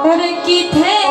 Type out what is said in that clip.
ওরে কি থে